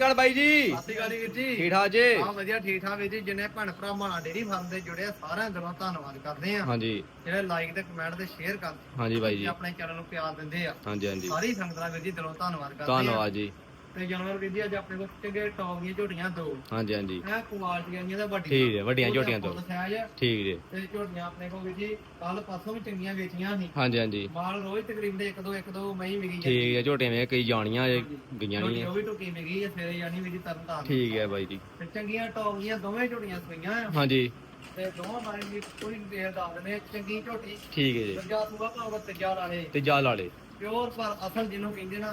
ਗੱਲ ਬਾਈ ਜੀ। ਸਤਿ ਸ਼੍ਰੀ ਅਕਾਲ ਜੀ ਵੀਰ ਜੀ। ਠੀਕ ਠਾਕ ਜੀ? ਹਾਂ ਵਧੀਆ ਠੀਕ ਠਾਕ ਵੀਰ ਜੀ। ਜਿੰਨੇ ਭੈਣ ਭਰਾ ਮਾਣਾ ਡੇਰੀ ਫਾਰਮ ਦੇ ਜੁੜੇ ਆ, ਸਾਰਿਆਂ ਦਾ ਧੰਨਵਾਦ ਕਰਦੇ ਆ। ਹਾਂਜੀ। ਜਿਹੜੇ ਲਾਈਕ ਤੇ ਕਮੈਂਟ ਤੇ ਸ਼ੇਅਰ ਕਰ ਹਾਂਜੀ ਬਾਈ ਜੀ। ਆਪਣੇ ਚੈਨਲ ਨੂੰ ਪਿਆਰ ਦਿੰਦੇ ਆ। ਹਾਂਜੀ ਹਾਂਜੀ। ਸਾਰੀ ਸੰਗਤ ਵੀਰ ਜੀ ਦਿਲੋਂ ਧੰਨਵਾਦ ਕਰਦੇ ਆ। ਧੰਨਵਾਦ ਜੀ। ਤੇ ਜਾਨਵਰ ਵੀਰ ਜੀ ਅੱਜ ਆਪਣੇ ਕੋਲ ਚੰਗੇ ਟੌਪ ਦੀਆਂ ਝੋਟੀਆਂ ਦੋ। ਹਾਂਜੀ ਹਾਂਜੀ। ਇਹ ਕੁਆਲਟੀਆਂ ਦੀਆਂ ਦਾ ਵੱਡੀਆਂ। ਠੀਕ ਹੈ, ਵੱਡੀਆਂ ਝੋਟੀਆਂ ਦੋ। ਠੀਕ ਜੀ। ਤੇ ਝੋਟੀਆਂ ਆਪਣੇ ਕੋਲ ਵੀਰ ਜੀ ਕੱਲ ਪਾਸੋਂ ਵੀ ਚੰਗੀਆਂ ਵੇਚੀਆਂ ਸੀ। ਹਾਂਜੀ ਹਾਂਜੀ। ਮਾਲ ਰੋਜ਼ ਤਕਰੀਬਨ ਇੱਕ ਦੋ ਇੱਕ ਦੋ ਮਈ ਵਿਕੀ ਠੀਕ ਹੈ ਝੋਟੀਆਂ ਵੇ ਕਈ ਜਾਣੀਆਂ ਜੇ ਗਈਆਂ ਨਹੀਂ ਝੋਟੀ ਉਹ ਵੀ ਟੁਕੀ ਵਿਕੀ ਹੈ ਸਵੇਰੇ ਜਾਨੀ ਵੀਰ ਜੀ ਤਰਨ ਤਾਰਨ। ਠੀਕ ਹੈ ਬਾਈ ਜੀ। ਤੇ ਚੰਗੀਆਂ ਟੌਪ ਦੀਆਂ ਦੋਵੇਂ ਝੋਟੀਆਂ ਸੂਈਆਂ ਆ ਹਾਂਜੀ। ਤੇ ਦੋਵਾਂ ਬਾਰੇ ਵੀ ਕੋਈ ਡਿਟੇਲ ਦੱਸ ਦਿੰਦੇ ਆ। ਚੰਗੀ ਝੋਟੀ। ਠੀਕ ਹੈ ਜੀ। ਦਰਜਾ ਸੂਆ ਭਾਵੇਂ ਤੀਜਾ ਵਾਲੇ ਤੇ ਜਾ ਲਾਲੇ। ਪਿਓਰ ਪਰ ਅਸਲ ਜਿਹਨੂੰ ਕਹਿੰਦੇ ਨਾ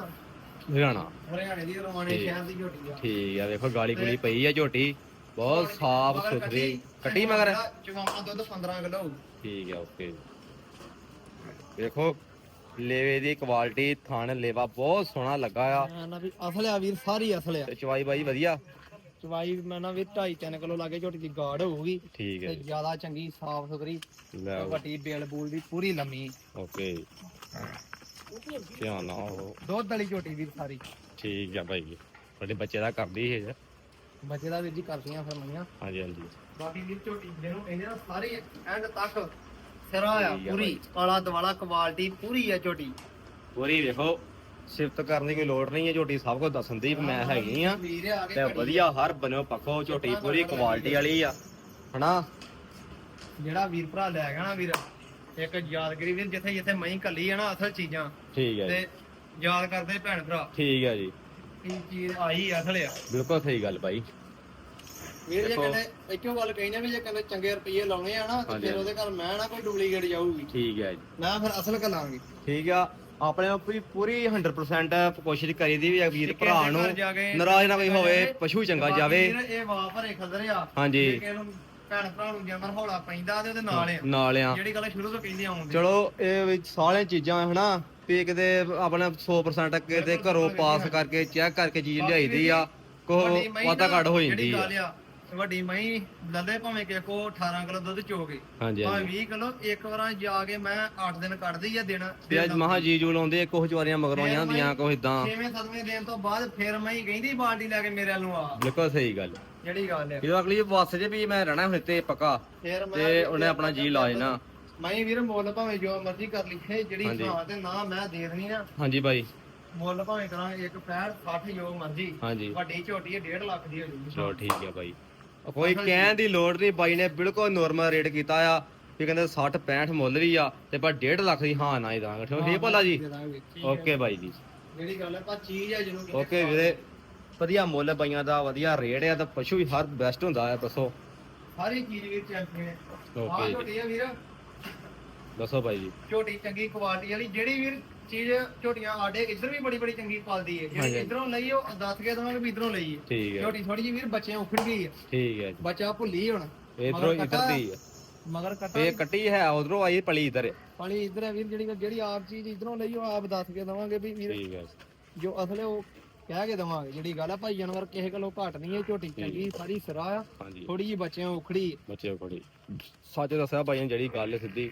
ਹਰਿਆਣਾ ਹਰਿਆਣੇ ਦੀ ਠੀਕ। ਸ਼ਹਿਰ ਦੀ ਝੋਟੀ ਆ। ਠੀਕ ਹੈ ਵੇਖੋ ਗਾਲੀ ਗੁਲੀ ਪਈ ਆ ਝੋਟੀ। ਬਹੁਤ ਸਾਫ਼ ਮਗਰ ਸੁਥਰੀ। ਕੱਟੀ ਮਗਰ? ਚਵਾਮਾ ਦੁੱਧ 15 ਕਿਲੋ। ਠੀਕ ਹੈ ਓਕੇ। ਵੇਖੋ ਲੇਵੇ ਦੀ ਕੁਆਲਿਟੀ ਥਣ ਲੇਵਾ ਬਹੁਤ ਸੋਹਣਾ ਲੱਗਾ ਆ। ਮੈਂ ਨਾ ਵੀ ਅਸਲ ਆ ਵੀਰ ਸਾਰੀ ਅਸਲ ਆ। ਤੇ ਚਵਾਈ ਬਾਈ ਵਧੀਆ? ਚਵਾਈ ਮੈਂ ਨਾ ਵੀ 2.5 3 ਕਿਲੋ ਲਾਗੇ ਝੋਟੀ ਦੀ ਗਾੜ ਹੋਊਗੀ। ਠੀਕ ਹੈ ਤੇ ਜ਼ਿਆਦਾ ਚੰਗੀ ਸਾਫ਼ ਸੁਥਰੀ ਲੈ ਵੱਡੀ ਬੇਲ ਬੂਲ ਦੀ ਪੂਰੀ ਲੰਮੀ। ਓਕੇ। ਧਿਆਨ ਨਾਲ ਉਹ ਦੁੱਧ ਵਾਲੀ ਝੋਟੀ ਵੀਰ ਸਾਰੀ। ਠੀਕ ਆ ਭਾਈ ਤੁਹਾਡੇ ਬੱਚੇ ਦਾ ਕਰਦੀ ਹੈ ਬੱਚੇ ਦਾ ਵੀਰ ਜੀ ਕਰਦੀਆਂ ਫਿਰ ਮਈਆਂ ਹਾਂਜੀ ਹਾਂਜੀ। ਬਾਕੀ ਵੀਰ ਝੋਟੀ ਜਿਹਨੂੰ ਕਹਿੰਦੇ ਨਾ ਸਾਰੀ ਐਂਡ ਤੱਕ ਸਿਰਾ ਆ ਆ ਪੂਰੀ ਕਾਲਾ ਦਵਾਲਾ ਕੁਆਲਿਟੀ ਪੂਰੀ ਆ ਝੋਟੀ। ਪੂਰੀ ਵੇਖੋ ਸਿਫਤ ਕਰਨ ਦੀ ਕੋਈ ਲੋੜ ਨਹੀਂ ਹੈ ਝੋਟੀ ਸਭ ਕੁਝ ਦੱਸਣ ਦੀ ਮੈਂ ਹੈਗੀ ਆ। ਆ ਤੇ ਵਧੀਆ ਹਰ ਬਨੋ ਪੱਖੋ ਝੋਟੀ ਪੂਰੀ ਕੁਆਲਿਟੀ ਵਾਲੀ ਆ। ਹਨਾ? ਜਿਹੜਾ ਵੀਰ ਭਰਾ ਲੈ ਗਿਆ ਨਾ ਵੀਰ ਇੱਕ ਯਾਦਗਰੀ ਵੀਰ ਜਿੱਥੇ ਜਿੱਥੇ ਮਈ ਕੱਲੀ ਆ ਨਾ ਅਸਲ ਚੀਜ਼ਾਂ। ਠੀਕ ਹੈ ਜੀ। ਤੇ ਯਾਦ ਕਰਦੇ ਭੈਣ ਭਰਾ। ਠੀਕ ਹੈ ਜੀ। ਇਹ ਚੀਜ਼ ਆਈ ਅਸਲ ਆ। ਬਿਲਕੁਲ ਸਹੀ ਗੱਲ ਭਾਈ। ਵੀਰ ਜੇ ਦੇਖੋ। ਕਹਿੰਦੇ ਇੱਕੋ ਗੱਲ ਕਹੀ ਨਾ ਵੀ ਜੇ ਕਹਿੰਦੇ ਚੰਗੇ ਰੁਪਏ ਲਾਉਣੇ ਆ ਨਾ ਤੇ ਹਾਂਜੀ, ਫਿਰ ਉਹਦੇ ਘਰ ਮੈਂ ਨਾ ਕੋਈ ਡੁਪਲੀਕੇਟ ਜਾਊਗੀ। ਠੀਕ ਹੈ ਜੀ। ਮੈਂ ਫਿਰ ਅਸਲ ਕਲਾਂਗੀ ਠੀਕ ਆ ਆਪਣੇ ਆਪ ਵੀ ਪੂਰੀ 100% ਕੋਸ਼ਿਸ਼ ਕਰੀਦੀ ਵੀ ਆ ਵੀਰ ਜੇ ਕਿਸੇ ਭਰਾ ਦੇ ਨੂੰ ਘਰ ਜਾ ਕੇ ਨਾਰਾਜ਼ ਨਾ ਕੋਈ ਹੋਵੇ ਪਸ਼ੂ ਚੰਗਾ ਬਾਕੀ ਜਾਵੇ। ਵੀਰ ਇਹ ਵਾਹ ਭਰੇ ਖੰਦਰ ਆ। ਹਾਂਜੀ। ਜੇ ਕਿਸੇ ਨੂੰ ਭੈਣ ਭਰਾ ਨੂੰ ਜਮਰ ਹੌਲਾ ਪੈਂਦਾ ਤੇ ਉਹਦੇ ਨਾਲ ਆ। ਨਾਲ ਆ। ਜਿਹੜੀ ਗੱਲ ਸ਼ੁਰੂ ਤੋਂ ਕਹਿੰਦੇ ਆਉਂਦੇ। ਚਲੋ ਇਹ ਵਿੱਚ ਸਾਰੀਆਂ ਚੀਜ਼ਾਂ ਹਨਾ ਵੀ ਕਿਤੇ ਆਪਣਾ 100% ਕਿਤੇ ਘਰੋਂ ਪਾਸ ਕਰਕੇ ਚੈੱਕ ਕਰਕੇ ਚੀਜ਼ ਲਿਆਈਦੀ ਆ ਕੋ ਵਾਧਾ ਘੱਟ ਹੋ ਜਾਂਦੀ ਆ। ਵੱਡੀ ਮਹੀਂ ਲੱਲੇ ਭਾਵੇਂ ਕਿ ਕੋ 18 ਕਿਲੋ ਦੁੱਧ ਚੋਗੇ ਹਾਂਜੀ ਭਾਵੇਂ ਹਾਂਜੀ 20 ਕਿਲੋ ਇੱਕ ਵਾਰਾਂ ਜਾ ਕੇ ਮੈਂ 8 ਦਿਨ ਕੱਢਦੀ ਆ ਦਿਨ ਤੇ ਅੱਜ ਮਹਾ ਜੀ ਜੂ ਲਾਉਂਦੇ ਕੁਝ ਜਵਾਰੀਆਂ ਮਗਰੋਂ ਹੁੰਦੀਆਂ ਕੁਝ ਇਦਾਂ ਛੇਵੇਂ ਸੱਤਵੇਂ ਦਿਨ ਤੋਂ ਬਾਅਦ ਫਿਰ ਮਹੀਂ ਕਹਿੰਦੀ ਬਾਲਟੀ ਲੈ ਕੇ ਮੇਰੇ ਵੱਲ ਆ। ਬਿਲਕੁਲ ਸਹੀ ਗੱਲ। ਜਿਹੜੀ ਗੱਲ ਆ। ਜਦੋਂ ਅਗਲੀ ਬੱਸ 'ਚ ਵੀ ਮੈਂ ਰਹਿਣਾ ਹੁਣ ਤੇ ਪੱਕਾ ਤੇ ਉਹਨੇ ਆਪਣਾ ਜੀ ਲਾ ਲੈਣਾ ਮੈਂ ਵੀਰ ਮੁੱਲ ਭਾਵੇਂ ਜੋ ਮਰਜ਼ੀ ਕਰ ਲਈ ਇਹ ਜਿਹੜੀ ਹਾਂਜੀ। ਤੇ ਨਾ ਮੈਂ ਦੇ ਦੇਣੀ ਨਾ ਹਾਂਜੀ ਬਾਈ ਮੁੱਲ ਭਾਵੇਂ ਕਰਾਂ ਇੱਕ ਪੈਰ 60 ਜੋ ਮਰਜ਼ੀ ਹਾਂਜੀ। ਵੱਡੀ ਝੋਟੀ ਹੈ 1.5 ਲੱਖ ਦੀ ਹੋ ਜੂਗੀ। ਚਲੋ ਠੀਕ ਆ ਬਾਈ ਕੋਈ ਕਹਿਣ ਦੀ ਲੋੜ ਨਹੀਂ ਬਾਈ ਨੇ ਬਿਲਕੁਲ ਨੋਰਮਲ ਰੇਟ ਕੀਤਾ ਆ ਵੀ ਕਹਿੰਦੇ 60 65 ਮੁੱਲ ਵੀ ਆ ਤੇ ਪਰ 1.5 ਲੱਖ ਦੀ ਹਾਂ ਨਾ ਹੀ ਦਾਂਗੇ। ਠੀਕ ਹੈ ਭਲਾ ਜੀ। ਦੇ ਦਾਂਗੇ। ਓਕੇ ਬਾਈ ਜੀ। ਜਿਹੜੀ ਗੱਲ ਹੈ ਤਾਂ ਚੀਜ਼ ਹੈ ਜਿਹਨੂੰ ਕਹਿੰਦੇ ਓਕੇ ਵੀਰੇ। ਵਧੀਆ ਮੁੱਲ ਬਾਈਆਂ ਦਾ ਵਧੀਆ ਰੇਟ ਆ ਤਾਂ ਪਸ਼ੂ ਵੀ ਹਰ ਬੈਸਟ ਹੁੰਦਾ ਆ ਦੱਸੋ। ਸਾਰੀ ਚੀਜ਼ ਵੀਰ ਚੈਂਪੀਅਨ। ਹੈ ਆਹ ਜੀ। ਹੈ ਵੀਰ। ਦੱਸੋ ਬਾਈ ਜੀ। ਝੋਟੀ ਚੰਗੀ ਕੁਆਲਿਟੀ ਵਾਲੀ ਜਿਹੜੀ ਵੀਰ ਚੀਜ਼ ਝੋਟੀਆਂ ਆਡੇ ਇੱਧਰ ਵੀ ਬੜੀ ਬੜੀ ਚੰਗੀ ਪਾਲਦੀ ਹੈ। ਹਾਂਜੀ। ਜਿਹੜੀ ਇਧਰੋਂ ਲਈ ਉਹ ਦੱਸ ਕੇ ਦਵਾਂਗੇ ਵੀ ਇਧਰੋਂ ਲਈ ਹੈ। ਠੀਕ ਹੈ। ਝੋਟੀ ਥੋੜੀ ਜਿਹੀ ਵੀਰ ਬੱਚਿਆਂ ਉਖੜ ਗਈ ਹੈ। ਠੀਕ ਹੈ ਜੀ। ਬੱਚਾ ਭੁੱਲੀ ਹੁਣ। ਇਧਰੋਂ ਮਗਰ ਇਧਰ ਕੱਟਾ- ਦੀ ਆ ਮਗਰ ਕੱਟਾ ਇਹ ਕੱਟੀ ਹੈ ਉਧਰੋਂ ਆਈ ਪਲੀ ਇਧਰ ਪਾਲੀ ਇਧਰ ਹੈ ਵੀਰ ਜਿਹੜੀ ਜਿਹੜੀ ਆਪ ਚੀਜ਼ ਇਧਰੋਂ ਲਈ ਉਹ ਆਪ ਦੱਸ ਕੇ ਦਵਾਂਗੇ ਵੀ ਵੀਰ। ਠੀਕ ਹੈ ਜੋ। ਅਸਲ ਹੈ ਉਹ ਕਹਿ ਕੇ ਦਵਾਂਗੇ ਜਿਹੜੀ ਗੱਲ ਆ ਭਾਈ ਜਾਨਵਰ ਕਿਸੇ ਕੋਲੋਂ ਘੱਟ ਨਹੀਂ ਹੈ ਝੋਟੀ ਚੰਗੀ ਸਾਰੀ ਸਿਰਾ ਆ ਹਾਂਜੀ। ਥੋੜੀ ਜਿਹੀ ਬੱਚਿਆਂ ਉਖੜੀ। ਬੱਚੇ ਕੋੜੀ ਸੱਚ ਦੱਸਿਆ ਨੇ ਜਿਹੜੀ ਗੱਲ ਸਿੱਧੀ।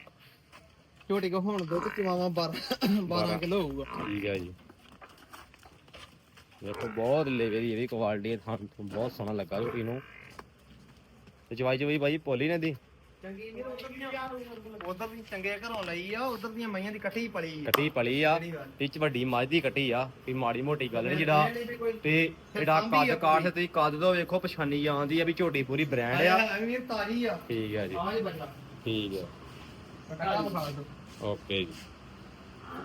ਝੋਟੀ ਕੋ ਹੁਣ ਦੁੱਧ ਚਵਾਵਾ 12 12 ਕਿਲੋ ਹੋਊਗਾ। ਠੀਕ ਹੈ ਜੀ। ਦੇਖੋ ਬਹੁਤ ਲੇਵੇ ਦੀ ਇਹਦੀ ਕੁਆਲਿਟੀ ਹੈ ਤੁਹਾਨੂੰ ਬਹੁਤ ਸੋਹਣਾ ਲੱਗਾ ਝੋਟੀ ਨੂੰ। ਤੇ ਚਵਾਈ ਚਵਾਈ ਬਾਈ ਪੋਲੀ ਨੇ ਦੀ ਚੰਗੀ ਵੀਰ ਉਧਰ ਵੀ ਚੰਗੇ ਘਰੋਂ ਲਈ ਆ ਉਧਰ ਦੀਆਂ ਮਈਆਂ ਦੀ ਇਕੱਠੀ ਪਲੀ ਆ। ਕੱਟੀ ਪਲੀ ਆ। ਇਹ ਚ ਵੱਡੀ ਮੱਝ ਦੀ ਕੱਟੀ ਆ ਵੀ ਮਾੜੀ ਮੋਟੀ ਗੱਲ ਨਹੀਂ ਜਿਹੜਾ ਤੇ ਜਿਹੜਾ ਕੱਦ ਕਾਠ ਤੇ ਕੱਦ ਤੋਂ ਵੇਖੋ ਪਛਾਣੀ ਜਾਂਦੀ ਆ ਵੀ ਝੋਟੀ ਪੂਰੀ ਬ੍ਰਾਂਡ ਆ। ਵੀਰ ਤਾਜੀ ਆ। ਠੀਕ ਹੈ ਜੀ। ਆਹ ਹੀ ਬੱਚਾ। ਠੀਕ ਹੈ ਕਟਾ ਵਿਖਾ ਦਿਓ ਓਕੇ ਜੀ।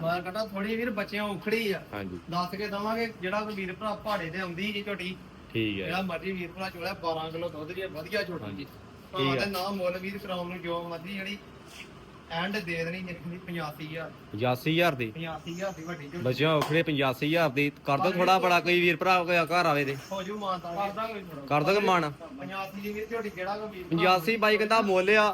ਮਾਰ ਕਟਾ ਥੋੜੀ ਵੀਰ ਬੱਚਿਆਂ ਉਖੜੀ ਆ। ਹਾਂਜੀ। ਦੱਸ ਕੇ ਦਵਾਂਗੇ ਜਿਹੜਾ ਕੋਈ ਵੀਰ ਭਰਾ ਪਹਾੜੇ ਤੇ ਆਉਂਦੀ ਜੀ ਝੋਟੀ। ਠੀਕ ਹੈ ਜਿਹੜਾ ਮਰਜ਼ੀ ਵੀਰ ਭਰਾ ਚੋਲਾ 12 ਕਿਲੋ ਦੁੱਧ ਦੀ ਆ, ਵਧੀਆ ਝੋਟੀ। ਜੀ ਠੀਕ। ਹੈ ਨਾ ਮੁੱਲ ਵੀਰ ਕਰਾਉਣ ਨੂੰ ਜੋ ਮਰਜ਼ੀ ਜਿਹੜੀ ਐਂਡ ਦੇ ਦੇਣੀ ਜਿੰਨੀ 85000 85000 ਦੀ? 85000 ਦੀ ਵੱਡੀ ਝੋਟੀ ਬੱਚਿਆਂ ਉਖੜੇ 85000 ਦੀ। ਕਰ ਦੋ ਥੋੜਾ ਬੜਾ ਕੋਈ ਵੀਰ ਭਰਾ ਕੋਈ ਘਰ ਆਵੇ ਤੇ। ਹੋ ਜੂ ਮਾਨਤਾ ਕਰ ਦਾਂਗੇ ਥੋੜਾ ਕਰ ਦੋਗੇ ਮਾਣ। 85 ਦੀ ਵੀਰ ਝੋਟੀ ਜਿਹੜਾ ਕੋ ਵੀਰ ਭਰਾ 85 ਬਾਈ ਕਹਿੰਦਾ ਮੁੱਲ ਆ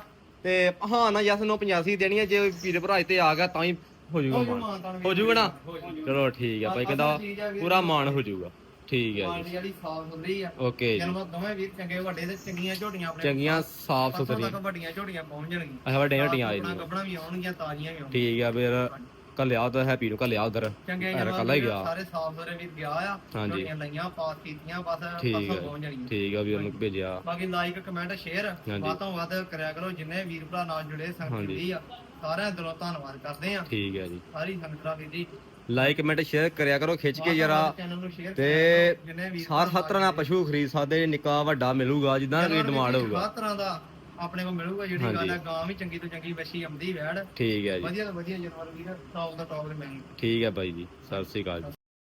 ਤੇ ਹਾਂ ਨਾ ਜਸ ਨੂੰ 85 ਦੇਣੀ ਆ ਜੇ ਵੀਰ ਭਰਾ ਇੱਥੇ ਆ ਗਿਆ ਤਾਂ ਹੀ ਹੋ ਹੋ ਜਾਊਗਾ ਜੂ ਮਾਣ। ਮਾਨਤਾ ਹੋ ਜਾਊਗਾ ਨਾ? ਹੋ ਜੂ। ਚਲੋ ਠੀਕ ਆ ਬਾਈ ਕਹਿੰਦਾ ਪੂਰਾ ਮਾਣ ਹੋ ਜਾਊਗਾ ਠੀਕ ਹੈ ਜੀ। ਕੁਆਲਿਟੀ ਜਿਹੜੀ ਸਾਫ਼ ਸੁਥਰੀ ਆ। ਓਕੇ ਜੀ। ਜਨਮ ਦੋਵੇਂ ਵੀਰ ਚੰਗੇ ਵੱਡੇ ਤੇ ਚੰਗੀਆਂ ਝੋਟੀਆਂ ਆਪਣੇ ਚੰਗੀਆਂ ਸਾਫ਼ ਪਰਸੋਂ ਸੁਥਰੀਆਂ। ਤੱਕ ਵੱਡੀਆਂ ਝੋਟੀਆਂ ਪਹੁੰਚ ਜਾਣਗੀਆਂ। ਅੱਛਾ ਵੱਡੀਆਂ ਝੋਟੀਆਂ ਆ ਆਪਣਾ ਕੱਪੜਾ ਵੀ ਆਉਣਗੀਆਂ ਤਾਜ਼ੀਆਂ ਵੀ ਆਉਣਗੀਆਂ। ਠੀਕ ਆ ਫਿਰ ਕੱਲਿਆ ਉਧਰ ਹੈਪੀ ਨੂੰ ਕੱਲਿਆ ਉਧਰ ਚੰਗੇ ਕੱਲਾ ਹੀ ਗਿਆ ਸਾਰੇ ਸਾਫ਼ ਸੁਥਰੇ ਵੀਰ ਗਿਆ ਆ। ਹਾਂਜੀ। ਝੋਟੀਆਂ ਲਈਆਂ ਪਾਸ ਕੀਤੀਆਂ ਬਸ ਠੀਕ ਪਰਸੋਂ ਪਹੁੰਚ ਜਾਣੀਆਂ ਠੀਕ ਆ ਵੀਰ ਨੂੰ ਭੇਜਿਆ। ਬਾਕੀ ਲਾਈਕ ਕਮੈਂਟ ਸ਼ੇਅਰ ਹਾਂਜੀ। ਵੱਧ ਤੋਂ ਵੱਧ ਕਰਿਆ ਕਰੋ। ਜਿੰਨੇ ਵੀਰ ਭਰਾ ਨਾਲ ਜੁੜੇ ਸੰਗਤ ਹਾਂਜੀ। ਆ ਸਾਰਿਆਂ ਦਿਲੋਂ ਧੰਨਵਾਦ ਕਰਦੇ ਆ। ਠੀਕ ਹੈ ਜੀ। ਸਾਰੀ ਸੰਗਤ ਦਾ ਵੀਰ ਜੀ। ਲਾਈਕ ਕਮੈਂਟ ਸ਼ੇਅਰ ਕਰਿਆ ਕਰੋ ਖਿੱਚ ਕੇ ਜਰਾ। ਤੇ ਸਾਰ ਹਰ ਤਰ੍ਹਾਂ ਦਾ ਪਸ਼ੂ ਖਰੀਦ ਸਕਦੇ ਨਿੱਕਾ ਵੱਡਾ ਮਿਲੂਗਾ ਜਿੱਦਾਂ ਵੀ ਡਿਮਾਂਡ ਹੋਊਗਾ। ਹਰ ਤਰ੍ਹਾਂ ਦਾ ਆਪਣੇ ਕੋਲ ਮਿਲੂਗਾ ਜਿਹੜੀ। ਗੱਲ ਹੈ ਗਾਂ ਵੀ ਚੰਗੀ ਤੋਂ ਚੰਗੀ ਵਸ਼ੀ ਆਉਂਦੀ ਵੈੜ। ਠੀਕ ਹੈ ਜੀ। ਵਧੀਆ ਤੋਂ ਵਧੀਆ ਜਾਨਵਰ ਵੀਰ ਟੌਪ ਦਾ ਟੌਪ ਦੇ ਮਿਲਣ ਠੀਕ ਹੈ ਬਾਈ ਜੀ ਸਤਿ ਸ੍ਰੀ ਅਕਾਲ ਜੀ।